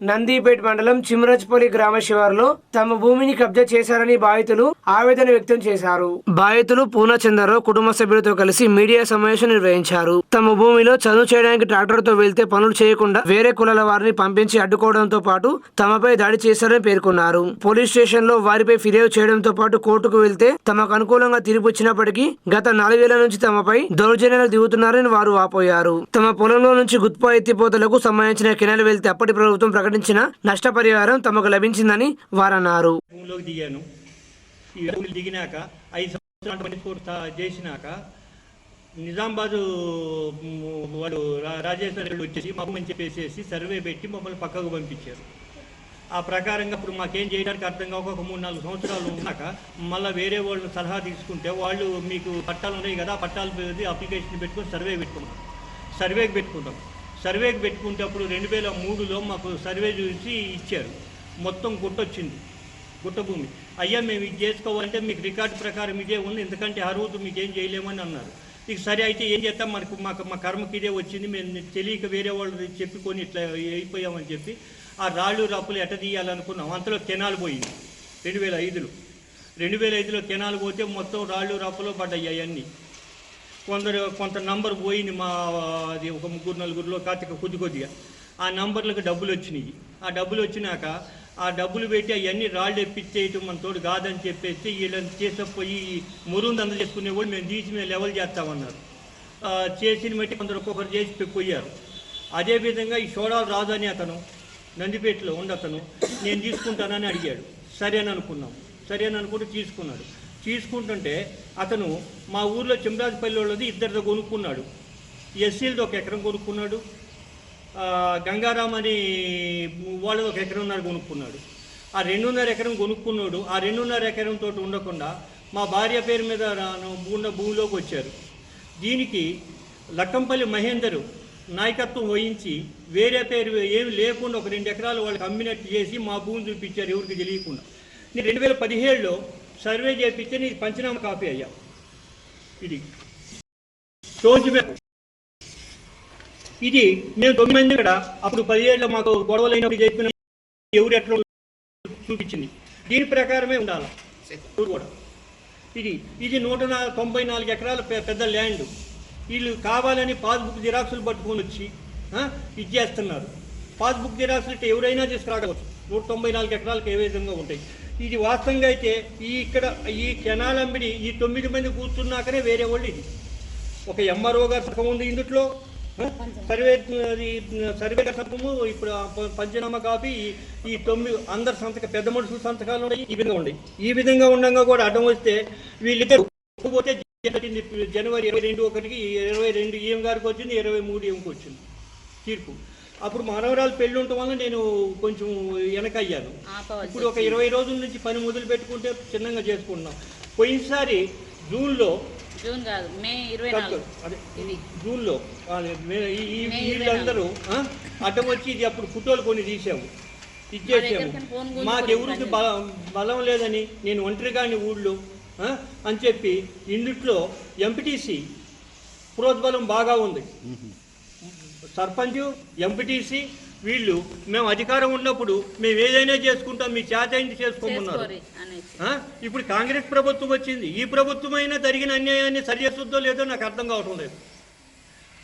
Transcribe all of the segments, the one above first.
నందిపేట్ మండలం చిమరజ్పల్లి గ్రామ శివారులో తమ భూమిని కబ్జా చేశారని బాధితులు ఆవేదన వ్యక్తం చేశారు. బాధితులు పూర్ణచంద్రరావు కుటుంబ సభ్యులతో కలిసి మీడియా సమావేశం నిర్వహించారు. తమ భూమిలో చదువు చేయడానికి ట్రాక్టర్తో వెళ్తే పనులు చేయకుండా వేరే కులాల వారిని పంపించి అడ్డుకోవడంతో పాటు తమపై దాడి చేశారని పేర్కొన్నారు. పోలీస్ స్టేషన్లో వారిపై ఫిర్యాదు చేయడంతో పాటు కోర్టుకు వెళ్తే తమకు అనుకూలంగా తీర్పు ఇచ్చినప్పటికీ గత నాలుగేళ్ళ నుంచి తమపై దౌర్జన్యాలు దిగుతున్నారని వారు వాపోయారు తమ పొలంలో నుంచి గుత్పా ఎత్తిపోతలకు సంబంధించిన కెనాల్ వెళ్తే అప్పటి ప్రభుత్వం ప్రకటించిన నష్టపరిహారం తమకు లభించిందని వారన్నారు. దిగాను. ఈ దిగినాక ఐదు సంవత్సరాలు చేసినాక నిజామాబాదు వాడు రా- రాజేశ్వర రెడ్డి వచ్చేసి మమ్మల్ని చెప్పేసి సర్వే పెట్టి మమ్మల్ని పక్కకు పంపించారు. ఆ ప్రకారంగా ఇప్పుడు మాకేం చేయడానికి అర్థం కాక ఒక మూడు నాలుగు సంవత్సరాలు ఉన్నాక మళ్ళీ వేరే వాళ్ళు సలహా తీసుకుంటే వాళ్ళు మీకు పట్టాలు ఉన్నాయి కదా ఆ పట్టాలు అప్లికేషన్ పెట్టుకొని సర్వే పెట్టుకున్నాం సర్వేకి పెట్టుకుంటాం. సర్వేకి పెట్టుకుంటే అప్పుడు రెండు వేల మూడులో మాకు సర్వే చూసి ఇచ్చారు. మొత్తం గుట్టొచ్చింది. గుట్ట భూమి అయ్యా మేము ఇది చేసుకోవాలంటే మీకు రికార్డు ప్రకారం ఇదే ఉంది. ఎందుకంటే అర్హత మీకేం చేయలేమని అన్నారు. ఇక సరే అయితే ఏం చేస్తాం మనకు మాకు మా కర్మకి ఇదే వచ్చింది. మేము తెలియక వేరే వాళ్ళు చెప్పుకొని ఇట్లా అయిపోయామని చెప్పి ఆ రాళ్ళు రాపులు ఎట తీయాలనుకున్నాం. అంతలో కెనాల్ పోయింది. రెండు వేల ఐదులో. రెండు వేల ఐదులో కెనాల్ పోతే మొత్తం రాళ్ళు రాపులు పడ్డాయి అవన్నీ కొందరు కొంత నంబర్ పోయింది మా అది ఒక ముగ్గురు నలుగురిలో కాతిక కొద్ది కొద్దిగా. ఆ నంబర్లకు డబ్బులు వచ్చినాయి. ఆ డబ్బులు వచ్చినాక ఆ డబ్బులు పెట్టి అవన్నీ రాళ్ళు ఎప్పించేయటం మన తోడు కాదని చెప్పేసి వీళ్ళని చేసపోయి మురుంది అందజేసుకునే చేసుకునే కూడా మేము తీసి మేము లెవెల్ చేస్తామన్నారు. చేసిన బట్టి కొందరు ఒక్కొక్కరు చేసి పె- పోయారు అదేవిధంగా ఈ షోడాలు రాదు అని అతను నందిపేటలో ఉండి అతను నేను తీసుకుంటానని అడిగాడు. సరే అని అనుకున్నాం. సరే అని అనుకుంటూ తీసుకున్నాడు. తీసుకుంటుంటే అతను మా ఊర్లో చెంరాజపల్లి వాళ్ళది ఇద్దరితో కొనుక్కున్నాడు. ఎస్సీలది ఒక ఎకరం కొనుక్కున్నాడు. గంగారాం అని వాళ్ళది ఒక ఎకరంన్నర కొనుక్కున్నాడు. ఆ రెండున్నర ఎకరం కొనుక్కున్నాడు. ఆ రెండున్నర ఎకరంతో ఉండకుండా మా భార్య పేరు మీద ఉన్న భూమిలోకి వచ్చారు. దీనికి లక్కంపల్లి మహేందరు నాయకత్వం వహించి వేరే పేరు ఏమి లేకుండా ఒక రెండు ఎకరాలు వాళ్ళకి అమ్మినట్టు చేసి మా భూమి చూపించారు ఎవరికి తెలియకుండా. నేను రెండు వేల పదిహేడులో సర్వే చేయించి నీకు పంచనామా కాపీ అయ్యా. ఇది. రోజు ఇది మేము తొమ్మిది మంది ఇక్కడ. అప్పుడు పదిహేడులో మాకు గొడవలైనప్పుడు చెప్పిన ఎవరు ఎట్లా చూపించింది. దీని ప్రకారమే ఉండాలి? కూడా. ఇది. ఇది నూట తొంభై నాలుగు ఎకరాల పెద్ద ల్యాండ్. వీళ్ళు కావాలని పాస్బుక్ జిరాక్సులు పట్టుకొని వచ్చి ఇచ్చేస్తున్నారు పాస్బుక్ జిరాక్సులు ఎవరైనా తీసుకురావచ్చు నూట తొంభై నాలుగు ఎకరాలకు ఏ విధంగా ఉంటాయి? ఇది వాస్తవంగా అయితే ఈ ఇక్కడ ఈ కెనాల్ ఈ తొమ్మిది మంది కూర్చున్నాకనే వేరే వాళ్ళు ఇది. ఒక ఎంఆర్ఓ గారి సంతకం ఉంది ఇందుట్లో. సర్వే అది సర్వే గారి సంతకము ఇప్పుడు పంచనామా కాపీ ఈ- తొమ్మిది అందరి సంతక పెద్ద మనుషుల సంతకాలు ఉన్నాయి ఈ విధంగా ఉన్నాయి. ఈ విధంగా ఉండగా కూడా అడ్డం వస్తే వీళ్ళిద్దరు పోతే జరిగింది జనవరి ఇరవై రెండు ఒకటికి ఇరవై రెండు ఈఎం గారికి వచ్చింది ఇరవై మూడు ఈఎంకి వచ్చింది తీర్పు. అప్పుడు మనవరాలు పెళ్ళి ఉండటం వల్ల నేను కొంచెం వెనకయ్యాను. ఇప్పుడు ఒక ఇరవై రోజుల నుంచి పని మొదలు పెట్టుకుంటే చిన్నగా చేసుకుంటున్నాం. పోయినసారి జూన్లో జూన్ కాదు మే ఇరవై జూన్లో వీళ్ళందరూ అడ్డం వచ్చి ఇది అప్పుడు ఫోటోలు కొన్ని తీసాము ఇచ్చేసాము మాకు ఎవరికి. బలం బలం లేదని నేను ఒంటరిగాని ఊళ్ళో అని చెప్పి ఇందుట్లో ఎంపీటీసీ ప్రోద్బలం బాగా ఉంది. సర్పంచ్ ఎంపీటీసీ వీళ్ళు మేము అధికారం ఉన్నప్పుడు మేము ఏదైనా చేసుకుంటాం మీ చేత ఏంటి చేసుకోమన్నారు? ఇప్పుడు కాంగ్రెస్ ప్రభుత్వం వచ్చింది. ఈ ప్రభుత్వం అయినా జరిగిన అన్యాయాన్ని సరిచేస్తుందో లేదో నాకు అర్థం కావటం లేదు.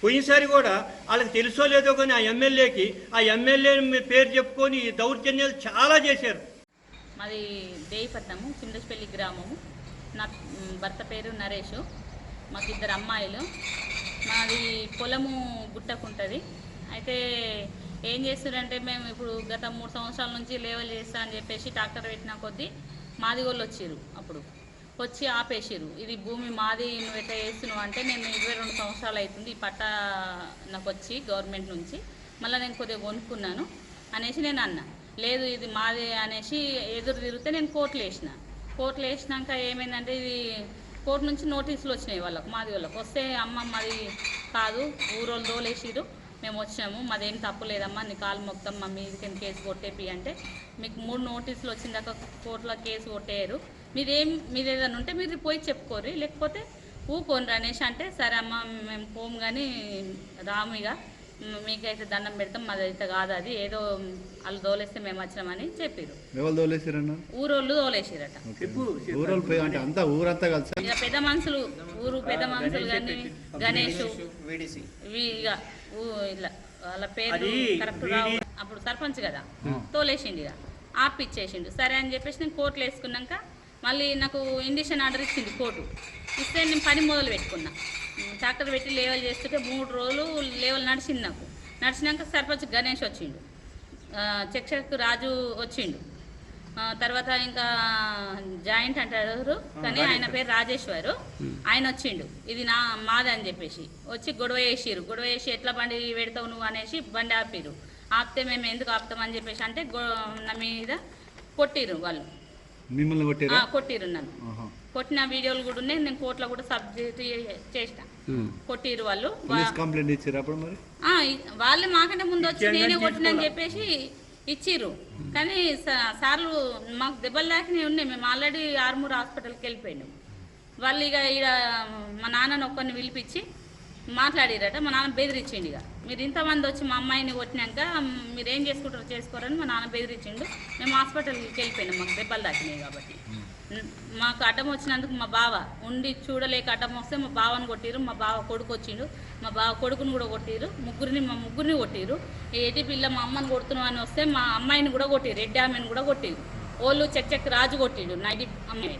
పోయినసారి కూడా వాళ్ళకి తెలుసో లేదో కానీ ఆ ఎమ్మెల్యేకి ఆ ఎమ్మెల్యే పేరు చెప్పుకొని ఈ దౌర్జన్యాలు చాలా చేశారు. మాది దేయిపట్నము చిందపల్లి గ్రామము. నా భర్త పేరు నరేష్. మాకు ఇద్దరు అమ్మాయిలు. మాది పొలము గుట్టకుంటుంది. అయితే ఏం చేస్తారంటే మేము ఇప్పుడు గత మూడు సంవత్సరాల నుంచి లేవల్ చేస్తా అని చెప్పేసి ట్రాక్టర్ పెట్టిన కొద్దీ మాది వాళ్ళు వచ్చిర్రు అప్పుడు. వచ్చి ఆపేసిర్రు. ఇది భూమి మాది నువ్వు ఎట్లా చేస్తున్నావు అంటే నేను ఇరవై రెండు సంవత్సరాలు అవుతుంది ఈ పట్టా నాకు వచ్చి గవర్నమెంట్ నుంచి. మళ్ళీ నేను కొద్దిగా కొనుక్కున్నాను అనేసి నేను అన్నా. లేదు ఇది మాది అనేసి ఎదురు తిరిగితే నేను కోట్లు వేసిన. కోట్లు వేసినాక ఏమైందంటే ఇది కోర్టు నుంచి నోటీసులు వచ్చినాయి వాళ్ళకు మాది వాళ్ళకు. వస్తే అమ్మ మాది కాదు ఊరోళ్ళు దోలేసిరు మేము వచ్చాము మాదేం తప్పు లేదమ్మా నీ కాలు మొత్తం మా మీదకి కేసు కొట్టేపి అంటే మీకు మూడు నోటీసులు వచ్చిందాక కోర్టులో కేసు కొట్టేయరు. మీదేం మీద ఏదైనా ఉంటే మీరు పోయి చెప్పుకోరు లేకపోతే ఊకోండి అనేసి అంటే సరే అమ్మ మేము పోము కానీ రాము ఇక మీకైతే దండం పెడతాం మాది అయితే కాదు అది. ఏదో వాళ్ళు దోలేస్తే మేము వచ్చినామని చెప్పారు ఎవరు తోలేసిరన్న ఊరోళ్ళు దోలేసిరట. ఊరోళ్ళు పోయి అంటే అంతా ఊరంతా కలిసి. ఇక పెద్ద మనుషులు ఊరు పెద్ద మనుషులు కానీ గణేష్ ఇవి ఇక ఊ- ఇలా వాళ్ళ పేరు కరెక్ట్ రావు. అప్పుడు సర్పంచ్ కదా తోలేసిండు ఇక. ఆపిచ్చేసిండు. సరే అని చెప్పేసి నేను కోర్టులో వేసుకున్నాక మళ్ళీ నాకు ఇండిషన్ ఆర్డర్ ఇచ్చింది కోర్టు. ఇస్తే నేను పని మొదలు పెట్టుకున్నా ట్రాక్టర్ పెట్టి లేవల్ చేస్తుంటే మూడు రోజులు లేవల్ నడిచింది నాకు. నడిచినాక సర్పంచ్ గణేష్ వచ్చిండు. ఆ, చెక్ చెక్ రాజు వచ్చిండు. తర్వాత ఇంకా జాయింట్ అంటారు కానీ ఆయన పేరు రాజేశ్వరు. ఆయన వచ్చిండు. ఇది నా మాది అని చెప్పేసి. వచ్చి గొడవ వేసిరు గొడవ వేసి ఎట్లా బండి పెడతావు నువ్వు అనేసి బండి ఆపిరు ఆపితే మేము ఎందుకు ఆపుతామని చెప్పేసి అంటే గొ- నా మీద కొట్టిరు వాళ్ళు. కొట్టిరా నన్ను. కొట్టిన వీడియోలు కూడా ఉన్నాయి. నేను కోర్టులో కూడా సబ్జెక్ట్ చేసిన కొట్టిరు వాళ్ళు. పోలీస్ కంప్లైంట్ ఇచ్చారు అప్పుడు మరి? ఆ, ఇ- వాళ్ళే మాకంటే ముందు వచ్చి నేనే కొట్టినని చెప్పేసి ఇచ్చిర్రు. కానీ సార్లు మాకు దెబ్బలు దాకినవి ఉన్నాయి. మేము ఆల్రెడీ ఆర్మూర్ హాస్పిటల్కి వెళ్ళిపోయినాం. వాళ్ళు ఇక ఈడ మా నాన్నని ఒక్కరిని పిలిపించి మాట్లాడిరట. మా నాన్న బెదిరించిండు ఇక మీరు ఇంతమంది వచ్చి మా అమ్మాయిని కొట్టినాక మీరు ఏం చేసుకుంటారో చేసుకోరని మా నాన్న బెదిరించిండు. మేము హాస్పిటల్కి వెళ్ళిపోయినాం. మాకు దెబ్బలు దాకినాయి కాబట్టి. మాకు అడ్డం వచ్చినందుకు మా బావ ఉండి చూడలేక అడ్డం వస్తే మా బావని కొట్టిరు మా బావ కొడుకు వచ్చిండు. మా బావ కొడుకుని కూడా కొట్టిరు ముగ్గురిని మా ముగ్గురిని కొట్టిరు ఏటి పిల్ల మా అమ్మని కొడుతున్నాం అని వస్తే మా అమ్మాయిని కూడా కొట్టిరు రెడ్డి ఆమెను కూడా కొట్టిరు ఓళ్ళు చెక్ చెక్ రాజు కొట్టిండు నైట్ అమ్మాయి